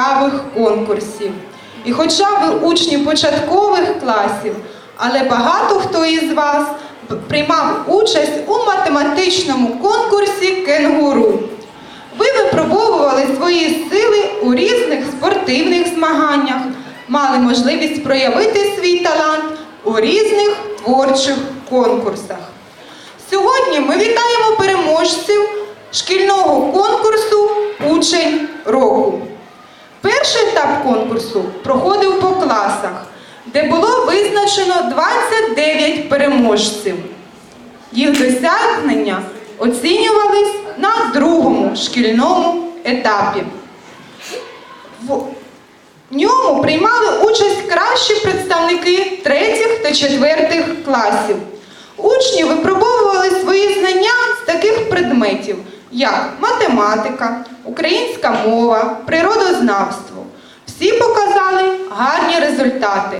цікавих конкурсів. І хоча ви учні початкових класів, але багато хто із вас приймав участь у математичному конкурсі Кенгуру. Ви випробовували свої сили у різних спортивних змаганнях, мали можливість проявити свій талант у різних творчих конкурсах. Сьогодні ми вітаємо переможців конкурсу проходив по класах, де було визначено 29 переможців. Їх досягнення оцінювались на другому шкільному етапі. В ньому приймали участь кращі представники третіх та четвертих класів. Учні випробовували свої знання з таких предметів, як математика, українська мова, природознавство. Всі показали гарні результати.